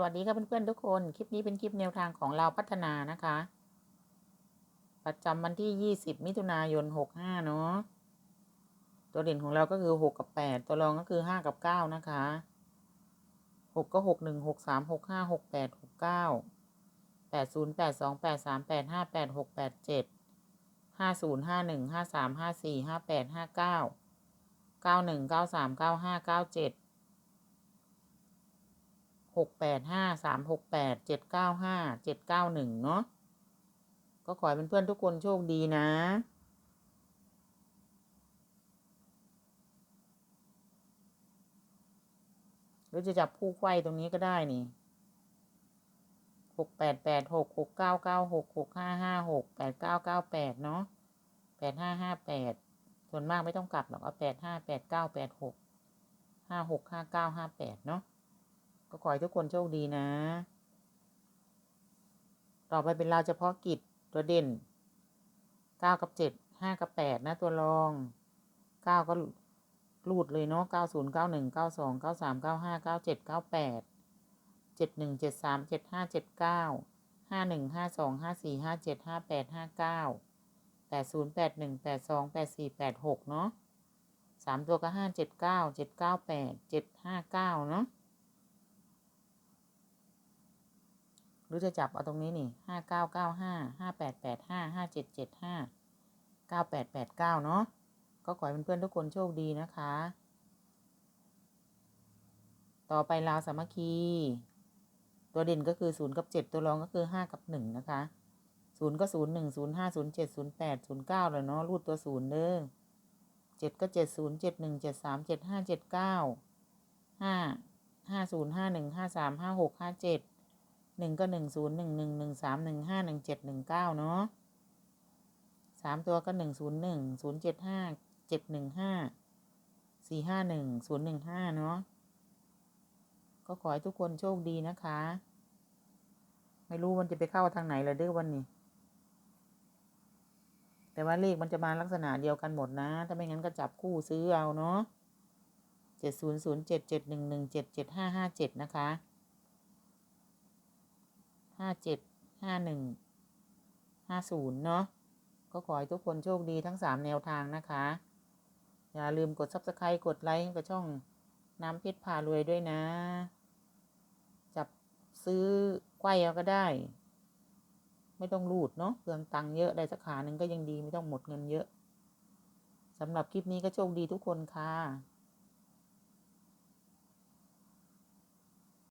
วัสดีครับเพื่อนๆทุกคน คลิปนี้เป็นคลิปแนวทางของเราพัฒนานะคะ ประจำวันที่ 20 มิถุนายน 65 เนาะ ตัวเด่นของเราก็คือ 6 กับ 8 ตัวรองก็คือ 5 กับ 9 นะคะ 6 ก็ 6 1 6 3 6 5 6 8 6 9 8 0 8 2 8 3 8 5 8 6 8 7 5 0 5 1 5 3 5 4 5 8 5 9 9 1 9 3 9 5 9 7 หกแปดห้าสามหกแปดเจ็ดเก้าห้าเจ็ดเก้าหนึ่งเนาะก็ขอให้เพื่อนๆทุกคนโชคดีนะหรือจะจับคู่ไขว้ตรงนี้ก็ได้นี่หกแปดแปดหกหกเก้าเก้าหกหกห้าห้าหกแปดเก้าเก้าแปดเนาะแปดห้าห้าแปดส่วนมากไม่ต้องกลับหรอกเอาแปดห้าแปดเก้าแปดหกห้าหกห้าเก้าห้าแปดเนาะ ก็ขอให้ทุกคนโชคดีนะ ต่อไปเป็นเราเฉพาะกิจตัวเด่นเก้ากับเจ็ดห้ากับแปดนะตัวรองเก้าก็รูดเลยเนาะเก้าศูนย์เก้าหนึ่งเก้าสองเก้าสามเก้าห้าเก้าเจ็ดเก้าแปดเจ็ดหนึ่งเจ็ดสามเจ็ดห้าเจ็ดเก้าห้าหนึ่งห้าสองห้าสี่ห้าเจ็ดห้าแปดห้าเก้าแปดศูนย์แปดหนึ่งแปดสองแปดสี่แปดหกเนาะสามตัวก็ห้าเจ็ดเก้าเจ็ดเก้าแปดเจ็ดห้าเก้าเนาะ หรือจะจับเอาตรงนี้นี่ห้าเก้าเก้าห้าห้าแปดแปดห้าห้าเจ็ดเจ็ดห้าเก้าแปดแปดเก้าเนาะก็ขอให้เพื่อนๆทุกคนโชคดีนะคะ ต่อไปลาวสามัคคี ตัวเด่นก็คือศูนย์กับเจ็ดตัวรองก็คือห้ากับหนึ่งนะคะศูนย์ก็ศูนย์หนึ่งศูนย์ห้าศูนย์เจ็ดศูนย์แปดศูนย์เก้าเลยเนาะรูดตัวศูนย์เด้อเจ็ดก็เจ็ดศูนย์เจ็ดหนึ่งเจ็ดสามเจ็ดห้าเจ็ดเก้าห้าห้าศูนย์ห้าหนึ่งห้าสามห้าหกห้าเจ็ด หนึ่งก็หนึ่งศูนย์หนึ่งหนึ่งหนึ่งสามหนึ่งห้าหนึ่งเจ็ดหนึ่งเก้าเนาะสามตัวก็หนึ่งศูนย์หนึ่งศูนย์เจ็ดห้าเจ็ดหนึ่งห้าสี่ห้าหนึ่งศูนย์หนึ่งห้าเนาะก็ขอให้ทุกคนโชคดีนะคะ ไม่รู้มันจะไปเข้าทางไหนเลยเด้อวันนี้ แต่ว่าเลขมันจะมาลักษณะเดียวกันหมดนะ ถ้าไม่งั้นก็จับคู่ซื้อเอาเนาะเจ็ดศูนย์ศูนย์เจ็ดเจ็ดหนึ่งหนึ่งเจ็ดเจ็ดห้าห้าเจ็ดนะคะ ห้าเจ็ดห้าหนึ่งห้าศูนย์เนาะก็ขอให้ทุกคนโชคดีทั้งสามแนวทางนะคะ อย่าลืมกด subscribe กดไลค์กับช่องน้ำเพชรพารวยด้วยนะ จับซื้อไขว้เอาก็ได้ ไม่ต้องรูดเนาะเปลืองตังค์เยอะได้สักขาหนึ่งก็ยังดีไม่ต้องหมดเงินเยอะสำหรับคลิปนี้ก็โชคดีทุกคนค่ะ